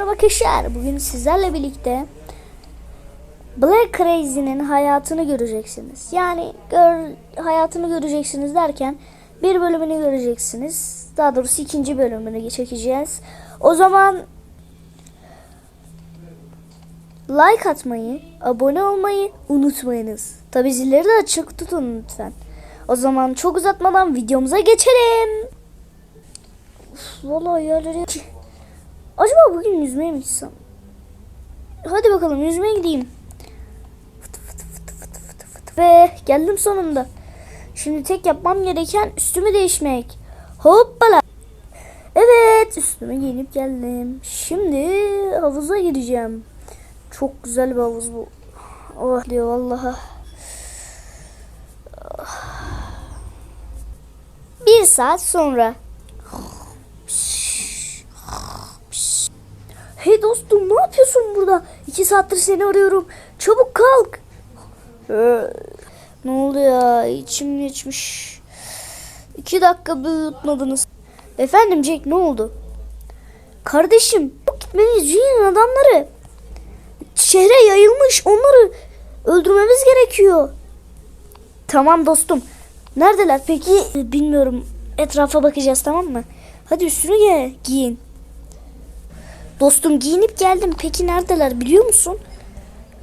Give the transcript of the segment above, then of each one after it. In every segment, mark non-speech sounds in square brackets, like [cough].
Arkadaşlar. Bugün sizlerle birlikte Black Crazy'nin hayatını göreceksiniz. Yani gör, hayatını göreceksiniz derken bir bölümünü göreceksiniz. Daha doğrusu ikinci bölümünü çekeceğiz. O zaman like atmayı, abone olmayı unutmayınız. Tabi zilleri de açık tutun lütfen. O zaman çok uzatmadan videomuza geçelim. Uf, vallahi yerleri... Acaba bugün yüzmeye mi gitsem? Hadi bakalım yüzmeye gideyim. Ve geldim sonunda. Şimdi tek yapmam gereken üstümü değişmek. Hoppala. Evet üstümü giyinip geldim. Şimdi havuza gideceğim. Çok güzel bir havuz bu. Oh diyor vallahi. Bir saat sonra. Hey dostum ne yapıyorsun burada? İki saattir seni arıyorum. Çabuk kalk. Ee, ne oldu ya? İçim geçmiş. İki dakika bir uyutmadınız. Efendim Jack ne oldu? Kardeşim gitmeliyiz Junior'ın adamları. Şehre yayılmış. Onları öldürmemiz gerekiyor. Tamam dostum. Neredeler peki? Bilmiyorum. Etrafa bakacağız tamam mı? Hadi üstünü giy. giyin. Dostum giyinip geldim. Peki neredeler biliyor musun?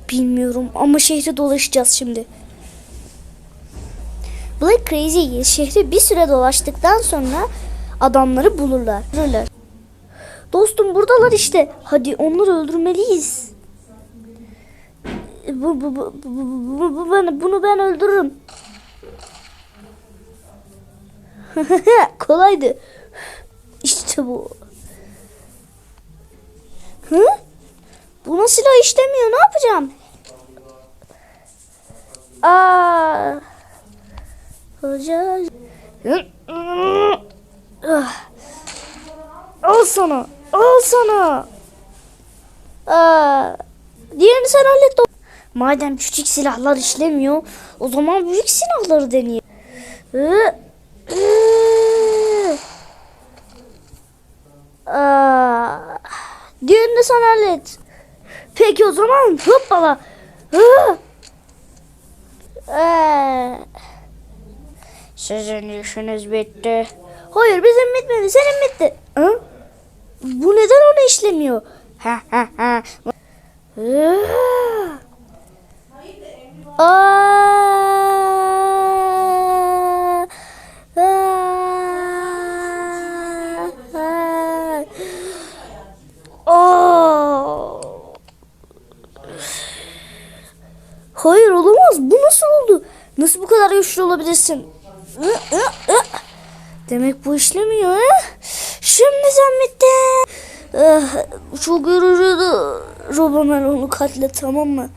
Bilmiyorum ama şehri dolaşacağız şimdi. Black Crazy şehri bir süre dolaştıktan sonra adamları bulurlar. Bulurlar. Dostum buradalar işte. Hadi onları öldürmeliyiz. Bu, bu, bu, bu, bu, bu, bu ben, bunu ben öldürürüm. [laughs] Kolaydı. İşte bu. Hı? Buna silah işlemiyor. Ne yapacağım? Aa. Hoca. Ah. Al sana. Al sana. Aa. Diğerini sen hallet. Madem küçük silahlar işlemiyor, o zaman büyük silahları deneyelim. Aa. Diğerini sen hallet. Peki o zaman hoppala. Ee. Sizin işiniz bitti. Hayır bizim bitmedi. Senin bitti. Hı? Bu neden onu işlemiyor? Ha ha ha. Aa. Aa. Aa. Hayır olamaz. Bu nasıl oldu? Nasıl bu kadar güçlü olabilirsin? Demek bu işlemiyor? Şimdi sen bittin. Ah, çok yorucuydu. Robomel onu katlet tamam mı?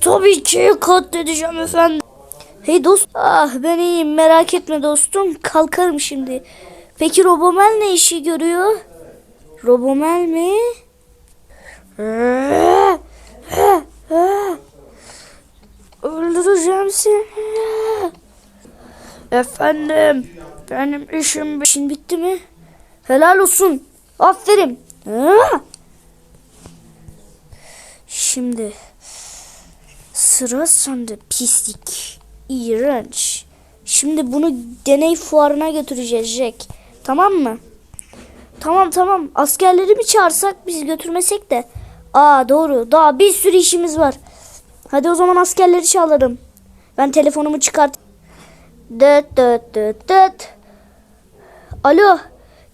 Tabii ki katledeceğim efendim. Hey dost. Ah ben iyiyim merak etme dostum. Kalkarım şimdi. Peki Robomel ne işi görüyor? Robomel mi? Öldüreceğim seni. Efendim, benim işim, işin bitti mi? Helal olsun. Aferin. Ha? Şimdi sıra sende pislik. İğrenç. Şimdi bunu deney fuarına götüreceğiz Jack. Tamam mı? Tamam tamam. Askerleri mi çağırsak biz götürmesek de. Aa doğru. Daha bir sürü işimiz var. Hadi o zaman askerleri çağıralım. Ben telefonumu çıkart. Dıt dıt dıt dıt. Alo.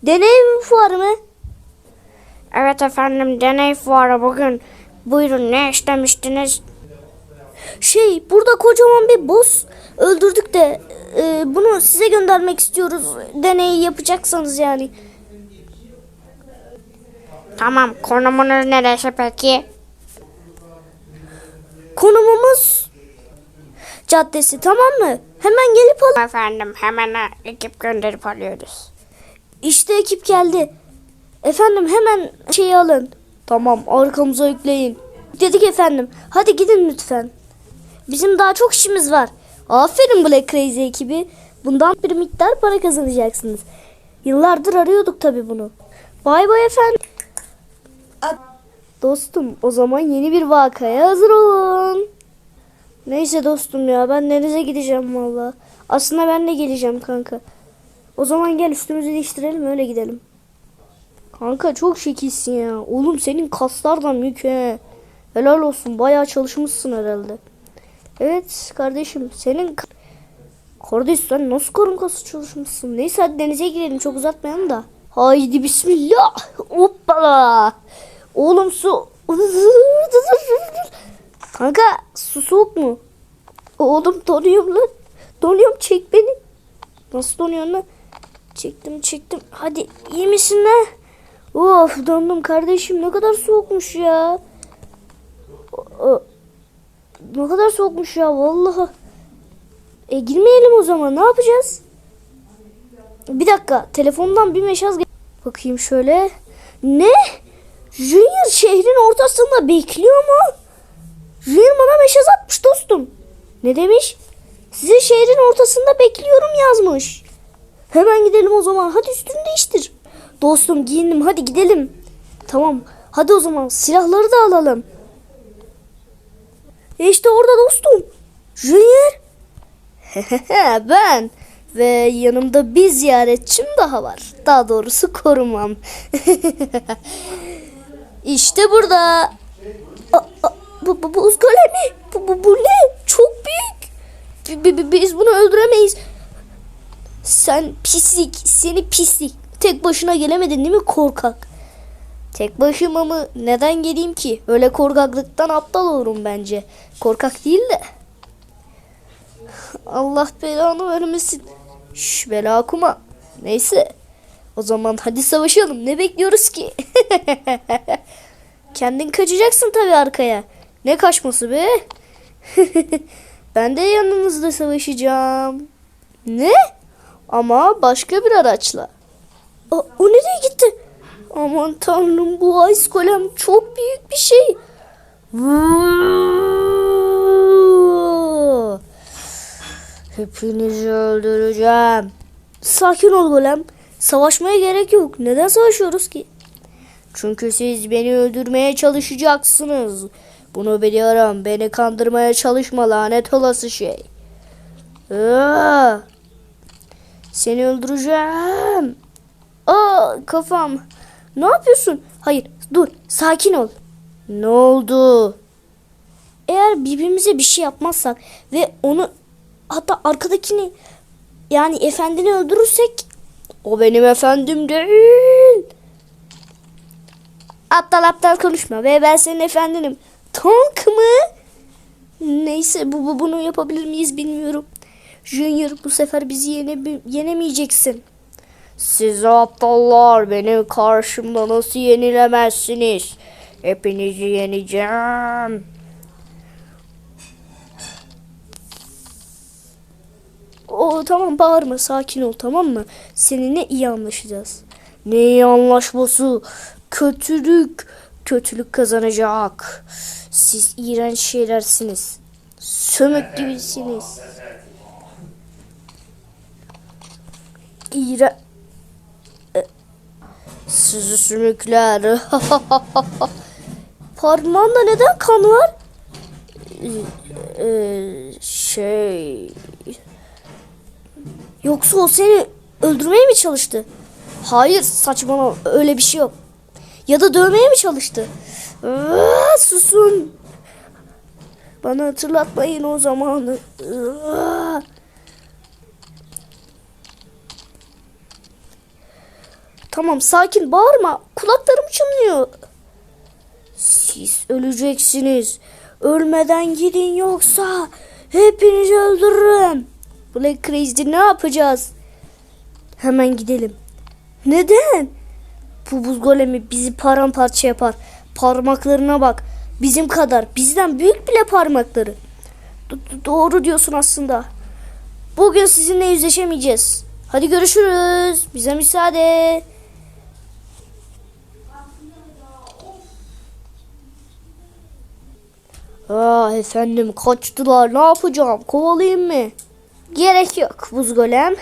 Deney fuarı mı? Evet efendim deney fuarı bugün. Buyurun ne istemiştiniz? Şey burada kocaman bir boss öldürdük de e, bunu size göndermek istiyoruz. Deneyi yapacaksanız yani. Tamam konumunuz neresi peki? Konumumuz caddesi tamam mı? Hemen gelip al. Efendim hemen ekip gönderip alıyoruz. İşte ekip geldi. Efendim hemen şeyi alın. Tamam arkamıza yükleyin. Dedik efendim. Hadi gidin lütfen. Bizim daha çok işimiz var. Aferin Black Crazy ekibi. Bundan bir miktar para kazanacaksınız. Yıllardır arıyorduk tabi bunu. Bay bay efendim. Dostum o zaman yeni bir vakaya hazır olun. Neyse dostum ya ben denize gideceğim valla. Aslında ben de geleceğim kanka. O zaman gel üstümüzü değiştirelim öyle gidelim. Kanka çok şekilsin ya. Oğlum senin kaslar da mük he. Helal olsun bayağı çalışmışsın herhalde. Evet kardeşim senin... Kardeş sen nasıl karın kası çalışmışsın? Neyse hadi denize girelim çok uzatmayalım da. Haydi bismillah. Hoppala. Oğlum su. [laughs] Kanka su soğuk mu? Oğlum donuyorum lan. Donuyorum çek beni. Nasıl donuyorsun lan? Çektim çektim. Hadi iyi misin lan? Of dondum kardeşim ne kadar soğukmuş ya. Ne kadar soğukmuş ya vallahi. E girmeyelim o zaman ne yapacağız? Bir dakika telefondan bir gel- Bakayım şöyle. Ne? Junior şehrin ortasında bekliyor mu? Junior bana mesaj atmış dostum. Ne demiş? Sizi şehrin ortasında bekliyorum yazmış. Hemen gidelim o zaman. Hadi üstünü değiştir. Dostum giyindim hadi gidelim. Tamam. Hadi o zaman silahları da alalım. E işte orada dostum. Junior. [laughs] ben ve yanımda bir ziyaretçim daha var. Daha doğrusu korumam. [laughs] işte burada. Aa, aa, bu, bu, buz golemi. Bu, bu, bu ne? Çok büyük. Bi- bi- Biz bunu öldüremeyiz. Sen pislik, seni pislik. Tek başına gelemedin değil mi korkak? Tek başıma mı? Neden geleyim ki? Öyle korkaklıktan aptal olurum bence. Korkak değil de. [laughs] Allah belanı vermesin. Şş bela okuma. Neyse. O zaman hadi savaşalım. Ne bekliyoruz ki? [laughs] [laughs] Kendin kaçacaksın tabii arkaya. Ne kaçması be? [laughs] ben de yanınızda savaşacağım. Ne? Ama başka bir araçla. Aa, o nereye gitti? Aman tanrım bu Ice Golem çok büyük bir şey. Hepinizi öldüreceğim. Sakin ol Golem. Savaşmaya gerek yok. Neden savaşıyoruz ki? Çünkü siz beni öldürmeye çalışacaksınız. Bunu biliyorum. Beni kandırmaya çalışma lanet olası şey. Aa, seni öldüreceğim. Aa kafam. Ne yapıyorsun? Hayır dur sakin ol. Ne oldu? Eğer birbirimize bir şey yapmazsak ve onu hatta arkadakini yani efendini öldürürsek o benim efendim değil. Aptal aptal konuşma ve ben senin efendinim. Tank mı? Neyse bu, bu bunu yapabilir miyiz bilmiyorum. Junior bu sefer bizi yene, yenemeyeceksin. Siz aptallar benim karşımda nasıl yenilemezsiniz? Hepinizi yeneceğim. O tamam bağırma sakin ol tamam mı? Seninle iyi anlaşacağız. Ne iyi anlaşması? Kötülük. Kötülük kazanacak. Siz iğrenç şeylersiniz. Sömük gibisiniz. İğrenç. Sizi sümükler. [laughs] Parmağında neden kan var? Ee, şey... Yoksa o seni öldürmeye mi çalıştı? Hayır saçmalama öyle bir şey yok. Ya da dövmeye mi çalıştı? Aa, susun. Bana hatırlatmayın o zamanı. Aa. Tamam sakin bağırma. Kulaklarım çınlıyor. Siz öleceksiniz. Ölmeden gidin yoksa hepinizi öldürürüm. Black Crazy ne yapacağız? Hemen gidelim. Neden? Bu buz golemi bizi paramparça yapar. Parmaklarına bak. Bizim kadar. Bizden büyük bile parmakları. D- d- doğru diyorsun aslında. Bugün sizinle yüzleşemeyeceğiz. Hadi görüşürüz. Bize müsaade. Aa efendim kaçtılar. Ne yapacağım? Kovalayayım mı? Gerek yok buz golem.